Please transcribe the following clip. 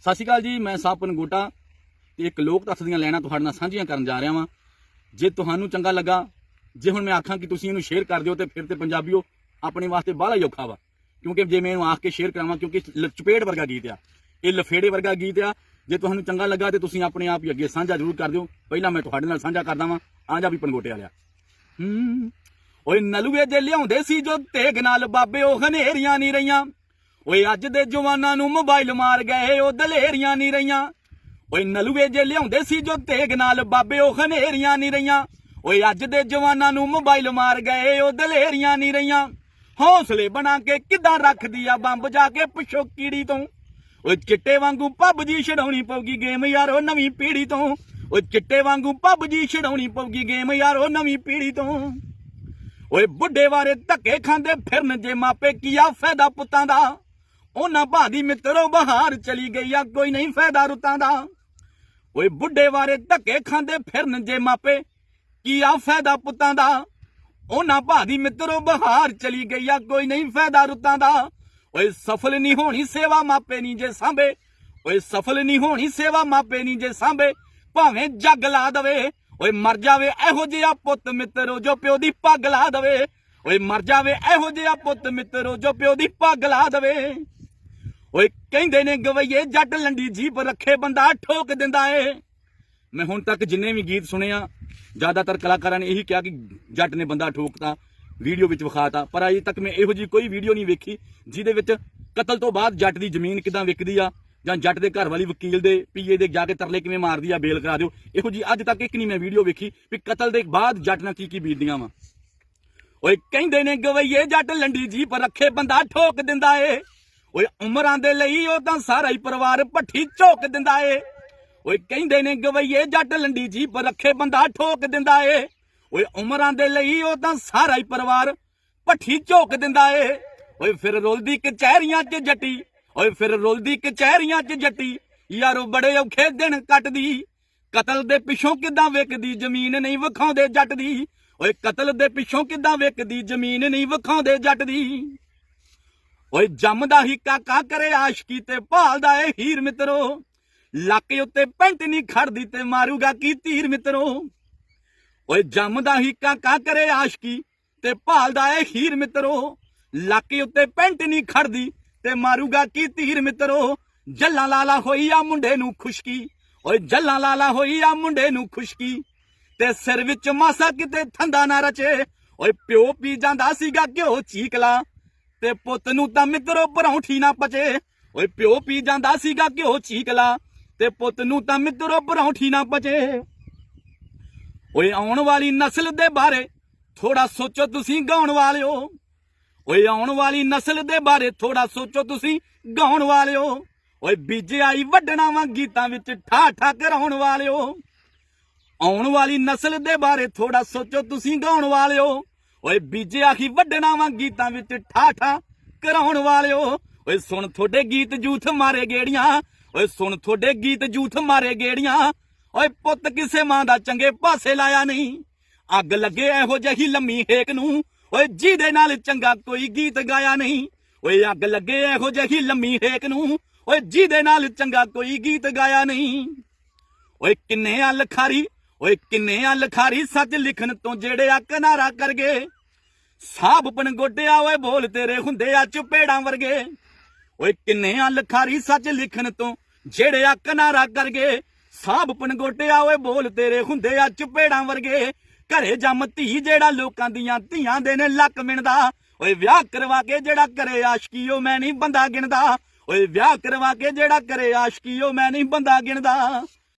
ਸਤਿ ਸ਼੍ਰੀ ਅਕਾਲ ਜੀ, ਮੈਂ ਸਾਪਨ ਗੋਟਾ ਤੇ ਇੱਕ ਲੋਕ ਤੱਥ ਦੀਆਂ ਲੈਣਾ ਤੁਹਾਡੇ ਨਾਲ ਸਾਂਝੀਆਂ ਕਰਨ ਜਾ ਰਿਹਾ ਵਾਂ। ਜੇ ਤੁਹਾਨੂੰ ਚੰਗਾ ਲੱਗਾ, ਜੇ ਹੁਣ ਮੈਂ ਆਖਾਂ ਕਿ ਤੁਸੀਂ ਇਹਨੂੰ ਸ਼ੇਅਰ ਕਰ ਦਿਓ ਤੇ ਫਿਰ ਤੇ ਪੰਜਾਬੀਓ ਆਪਣੇ ਵਾਸਤੇ ਬਾਹਲਾ ਹੀ ਵਾ। ਕਿਉਂਕਿ ਜੇ ਮੈਂ ਇਹਨੂੰ ਆਖ ਕੇ ਸ਼ੇਅਰ ਕਰਾਵਾਂ, ਕਿਉਂਕਿ ਲ- ਚਪੇੜ ਵਰਗਾ ਗੀਤ ਆ। ਇਹ ਲਫੇੜੇ ਵਰਗਾ ਗੀਤ ਆ। ਜੇ ਤੁਹਾਨੂੰ ਚੰਗਾ ਲੱਗਾ ਤੇ ਤੁਸੀਂ ਆਪਣੇ ਆਪ ਹੀ ਅੱਗੇ ਸਾਂਝਾ ਜ਼ਰੂਰ ਕਰ ਦਿਓ। ਪਹਿਲਾਂ ਮੈਂ ਤੁਹਾਡੇ ਨਾਲ ਸਾਂਝਾ ਕਰਦਾ ਵਾਂ, ਆ ਜਾ ਵੀ ਪਨਗੋਟੇ ਵਾਲਿਆ। ਹੂੰ, ਓਏ ਨਲੂਏ ਜੇ ਲਿਆਉਂਦੇ ਸੀ ਜੋ ਤੇਗ ਨਾਲ ਬਾਬੇ ਉਹ ਹਨੇਰੀਆਂ ਨਹੀਂ ਰਹੀਆਂ। ਓਏ ਅੱਜ ਦੇ ਜਵਾਨਾਂ ਨੂੰ ਮੋਬਾਈਲ ਮਾਰ ਗਏ, ਉਹ ਦਲੇਰੀਆਂ ਨਹੀਂ ਰਹੀਆਂ। ਓਏ ਨਲੂਏ ਜੇ ਲਿਆਉਂਦੇ ਸੀ ਜੋ ਤੇਗ ਨਾਲ, ਬਾਬੇ ਉਹ ਹਨੇਰੀਆਂ ਨਹੀਂ ਰਹੀਆਂ। ਓਏ ਅੱਜ ਦੇ ਜਵਾਨਾਂ ਨੂੰ ਮੋਬਾਈਲ ਮਾਰ ਗਏ, ਉਹ ਦਲੇਰੀਆਂ ਨਹੀਂ ਰਹੀਆਂ। ਹੌਸਲੇ ਬਣਾ ਕੇ ਕਿਦਾਂ ਰੱਖਦੀ ਆ ਬੰਬ ਜਾ ਕੇ ਪਿਛੋ ਕੀੜੀ ਤੋਂ? ਓਏ ਚਿੱਟੇ ਵਾਂਗੂ ਪੱਬਜੀ ਛਡਾਉਣੀ ਪਊਗੀ ਗੇਮ ਯਾਰੋ ਨਵੀਂ ਪੀੜੀ ਤੋਂ। ਓਏ ਚਿੱਟੇ ਵਾਂਗੂ ਪੱਬਜੀ ਛਡਾਉਣੀ ਪਊਗੀ ਗੇਮ ਯਾਰੋ ਨਵੀਂ ਪੀੜੀ ਤੋਂ। ਓਏ ਬੁੱਢੇ ਵਾਰੇ ਧੱਕੇ ਖਾਂਦੇ ਫਿਰਨ ਜੇ ਮਾਪੇ ਕੀਆ ਫਾਇਦਾ ਪੁੱਤਾਂ ਦਾ? ਉਹਨਾਂ ਬਾਦੀ ਮਿੱਤਰੋ ਬਹਾਰ ਚਲੀ ਗਈ ਆ, ਕੋਈ ਨਹੀਂ ਫਾਇਦਾ ਰੁੱਤਾਂ ਦਾ। ਓਏ ਬੁੱਢੇ ਵਾਰੇ ਧੱਕੇ ਖਾਂਦੇ ਫਿਰਨ ਜੇ ਮਾਪੇ ਕੀਆ ਫਾਇਦਾ ਪੁੱਤਾਂ ਦਾ? ਉਹਨਾਂ ਬਾਦੀ ਮਿੱਤਰੋ ਬਹਾਰ ਚਲੀ ਗਈ ਆ, ਕੋਈ ਨਹੀਂ ਫਾਇਦਾ ਰੁੱਤਾਂ ਦਾ। ਓਏ ਸਫਲ ਨਹੀਂ ਹੋਣੀ ਸੇਵਾ ਮਾਪੇ ਨਹੀਂ ਜੇ ਸਾਂਭੇ, ਓਏ ਸਫਲ ਨਹੀਂ ਹੋਣੀ ਸੇਵਾ ਮਾਪੇ ਨਹੀਂ ਜੇ ਸਾਂਭੇ, ਭਾਵੇਂ ਜੱਗ ਲਾ ਦਵੇ, ਓਏ ਮਰ ਜਾਵੇ ਇਹੋ ਜਿਹਾ ਪੁੱਤ ਮਿੱਤਰੋ ਜੋ ਪਿਓ ਦੀ ਪੱਗ ਲਾ ਦਵੇ, ਓਏ ਮਰ ਜਾਵੇ ਇਹੋ ਜਿਹਾ ਪੁੱਤ ਮਿੱਤਰੋ ਜੋ ਪਿਓ ਦੀ ਪੱਗ ਲਾ ਦਵੇ। ਓਏ ਕਹਿੰਦੇ ਨੇ ਗਵਈਏ, ਜੱਟ ਲੰਡੀ ਜੀਪ ਰੱਖੇ ਬੰਦਾ ਠੋਕ ਦਿੰਦਾ ਏ। ਮੈਂ ਹੁਣ ਤੱਕ ਜਿੰਨੇ ਵੀ ਗੀਤ ਸੁਣੇ ਆ, ਜ਼ਿਆਦਾਤਰ ਕਲਾਕਾਰਾਂ ਨੇ ਇਹੀ ਕਿਹਾ ਕਿ ਜੱਟ ਨੇ ਬੰਦਾ ਠੋਕਤਾ, ਵੀਡੀਓ ਵਿੱਚ ਵਿਖਾਤਾ, ਪਰ ਅਜੇ ਤੱਕ ਮੈਂ ਇਹੋ ਜੀ ਕੋਈ ਵੀਡੀਓ ਨਹੀਂ ਵੇਖੀ, ਜਿਹਦੇ ਵਿੱਚ ਕਤਲ ਤੋਂ ਬਾਅਦ ਜੱਟ ਦੀ ਜ਼ਮੀਨ ਕਿਦਾਂ ਵਿਕਦੀ ਆ, ਜਾਂ ਜੱਟ ਦੇ ਘਰ ਵਾਲੀ ਵਕੀਲ ਦੇ ਪੀਏ ਦੇ ਜਾ ਕੇ ਤਰਲੇ ਕਿਵੇਂ ਮਾਰਦੀ ਆ, ਬੇਲ ਕਰਾ ਦਿਓ। ਇਹੋ ਜੀ ਅੱਜ ਤੱਕ ਇੱਕ ਨਹੀਂ ਮੈਂ ਵੀਡੀਓ ਵੇਖੀ ਵੀ ਕਤਲ ਦੇ ਬਾਅਦ ਜੱਟ ਨਾਲ ਕੀ ਕੀ ਬੀਤਦੀਆਂ ਵਾ। ਓਏ ਕਹਿੰਦੇ ਨੇ ਗਵਈਏ, ਜੱਟ ਲੰਡੀ ਜੀਪ ਰੱਖੇ, ਬੰਦਾ ਠੋਕ ਦਿੰਦਾ ਏ। ਓਏ ਉਮਰਾਂ ਦੇ ਲਈ ਉਹ ਤਾਂ ਸਾਰਾ ਹੀ ਪਰਿਵਾਰ ਭੱਠੀ ਝੋਕ ਦਿੰਦਾ ਏ। ਓਏ ਕਹਿੰਦੇ ਨੇ ਗਵਈਏ, ਜੱਟ ਲੰਡੀ ਜੀਪ ਰੱਖੇ ਬੰਦਾ ਠੋਕ ਦਿੰਦਾ ਏ। ਓਏ ਉਮਰਾਂ ਦੇ ਲਈ ਉਹ ਤਾਂ ਸਾਰਾ ਹੀ ਪਰਿਵਾਰ ਭੱਠੀ ਝੋਕ ਦਿੰਦਾ ਏ। ਓਏ ਫਿਰ ਰੁਲਦੀ ਕਚਹਿਰੀਆਂ 'ਚ ਜੱਟੀ, ਓਏ ਫਿਰ ਰੁਲਦੀ ਕਚਹਿਰੀਆਂ 'ਚ ਜੱਟੀ। ਯਾਰੋ ਬੜੇ ਔਖੇ ਦਿਨ ਕੱਟਦੀ। ਕਤਲ ਦੇ ਪਿੱਛੋਂ ਕਿਦਾਂ ਵਿਕਦੀ ਜ਼ਮੀਨ ਨਹੀਂ ਵਿਖਾਉਂਦੇ ਜੱਟ ਦੀ। ਓਏ ਕਤਲ ਦੇ ਪਿੱਛੋਂ ਕਿਦਾਂ ਵਿਕਦੀ ਜ਼ਮੀਨ ਨਹੀਂ ਵਿਖਾਉਂਦੇ ਜੱਟ ਦੀ। ਓਏ ਜੰਮਦਾ ਹੀ ਕਾਕਾ ਕਰੇ ਆਸ਼ਕੀ ਤੇ ਭਾਲਦਾ ਏ ਹੀਰ ਮਿੱਤਰੋ? ਲੱਕ ਉੱਤੇ ਪੈਂਟ ਨਹੀਂ ਖੜਦੀ ਤੇ ਮਾਰੂਗਾ ਕੀ ਤੀਰ ਮਿੱਤਰੋ? ਓਏ ਜੰਮਦਾ ਹੀ ਕਾਕਾ ਕਰੇ ਆਸ਼ਕੀ ਤੇ ਭਾਲਦਾ ਏ ਹੀਰ ਮਿੱਤਰੋ? ਲੱਕ ਉੱਤੇ ਪੈਂਟ ਨਹੀਂ ਖੜਦੀ ਤੇ ਮਾਰੂਗਾ ਕੀ ਤੀਰ ਮਿੱਤਰੋ? ਜੱਲਾ ਲਾਲਾ ਹੋਈ ਆ ਮੁੰਡੇ ਨੂੰ ਖੁਸ਼ਕੀ। ਓਏ ਜੱਲਾਂ ਲਾਲਾ ਹੋਈ ਆ ਮੁੰਡੇ ਨੂੰ ਖੁਸ਼ਕੀ। ਤੇ ਸਿਰ ਵਿੱਚ ਮਾਸਾ ਕਿਤੇ ਥੰਦਾ ਨਾ ਰਚੇ। ਓਏ ਪਿਓ ਪੀ ਜਾਂਦਾ ਸੀਗਾ ਘਿਓ ਚੀਕਲਾ। ਤੇ ਪੁੱਤ ਨੂੰ ਤਾਂ ਮਿੱਤਰੋ ਪਰੌਂਠੀ ਨਾ ਪਚੇ। ਓਏ ਪਿਓ ਪੀ ਜਾਂਦਾ ਸੀਗਾ ਘਿਓ ਚੀਕਲਾ, ਤੇ ਪੁੱਤ ਨੂੰ ਤਾਂ ਮਿੱਤਰੋ ਪਰੌਂਠੀ ਨਾ ਪਚੇ। ਓਏ ਆਉਣ ਵਾਲੀ ਨਸਲ ਦੇ ਬਾਰੇ ਥੋੜਾ ਸੋਚੋ ਤੁਸੀਂ ਗਾਉਣ ਵਾਲਿਓ। ਓਏ ਆਉਣ ਵਾਲੀ ਨਸਲ ਦੇ ਬਾਰੇ ਥੋੜਾ ਸੋਚੋ ਤੁਸੀਂ ਗਾਉਣ ਵਾਲਿਓ। ਓਏ ਬੀਜੇ ਆਈ ਵੱਢਣਾ ਵਾਂ ਗੀਤਾਂ ਵਿੱਚ ਠਾ ਠਾ ਕਰਾਉਣ ਵਾਲਿਓ। ਆਉਣ ਵਾਲੀ ਨਸਲ ਦੇ ਬਾਰੇ ਥੋੜਾ ਸੋਚੋ ਤੁਸੀਂ ਗਾਉਣ ਵਾਲਿਓ। ਓਏ ਬੀਜੇ ਆਖੀ ਵੱਢਣਾ ਵਾਂ ਗੀਤਾਂ ਵਿੱਚ ਠਾ ਕਰਾਉਣ ਵਾਲਿਓ। ਓਏ ਸੁਣ ਤੁਹਾਡੇ ਗੀਤ ਜੂਥ ਮਾਰੇ ਗੇੜੀਆਂ। ਓਏ ਸੁਣ ਤੁਹਾਡੇ ਗੀਤ ਜੂਥ ਮਾਰੇ ਗੇੜੀਆਂ। ਓਏ ਪੁੱਤ ਕਿਸੇ ਮਾਂ ਦਾ ਚੰਗੇ ਪਾਸੇ ਲਾਇਆ ਨਹੀਂ। ਅੱਗ ਲੱਗੇ ਇਹੋ ਜਿਹੀ ਲੰਮੀ ਹੇਕ ਨੂੰ। ਓਏ ਜਿਹਦੇ ਨਾਲ ਚੰਗਾ ਕੋਈ ਗੀਤ ਗਾਇਆ ਨਹੀਂ। ਓਏ ਅੱਗ ਲੱਗੇ ਇਹੋ ਜਿਹੀ ਲੰਮੀ ਹੇਕ ਨੂੰ। ਓਏ ਜਿਹਦੇ ਨਾਲ ਚੰਗਾ ਕੋਈ ਗੀਤ ਗਾਇਆ ਨਹੀਂ। ਓਏ ਕਿੰਨੇ ਆ ਲਖਾਰੀ ਓਏ ਕਿੰਨੇ ਆ ਲਖਾਰੀ ਸੱਚ ਲਿਖਣ ਤੋਂ ਜਿਹੜੇ ਆ ਕਿਨਾਰਾ ਕਰ ਗਏ ਸਾਬ ਪਣ ਗੋਡਿਆ ਓਏ ਬੋਲ ਤੇਰੇ ਹੁੰਦੇ ਆ ਚੁਪੇੜਾਂ ਵਰਗੇ। ਓਏ ਕਿੰਨੇ ਆ ਲਖਾਰੀ ਸੱਚ ਲਿਖਣ ਤੋਂ ਜਿਹੜੇ ਆ ਕਿਨਾਰਾ ਕਰ ਗਏ ਸਾਬ ਪਣ ਗੋਡਿਆ ਓਏ ਬੋਲ ਤੇਰੇ ਹੁੰਦੇ ਆ ਚੁਪੇੜਾਂ ਵਰਗੇ। ਘਰੇ ਜੰਮ ਧੀ ਜਿਹੜਾ ਲੋਕਾਂ ਦੀਆਂ ਧੀਆਂ ਦੇ ਨੇ ਲੱਕ ਮਿਣਦਾ। ਓਏ ਵਿਆਹ ਕਰਵਾ ਕੇ ਜਿਹੜਾ ਕਰੇ ਆਸ਼ਕੀ ਉਹ ਮੈਂ ਨਹੀਂ ਬੰਦਾ ਗਿਣਦਾ। ਓਏ ਵਿਆਹ ਕਰਵਾ ਕੇ ਜਿਹੜਾ ਕਰੇ ਆਸ਼ਕੀ ਉਹ ਮੈਂ ਨਹੀਂ ਬੰਦਾ ਗਿਣਦਾ।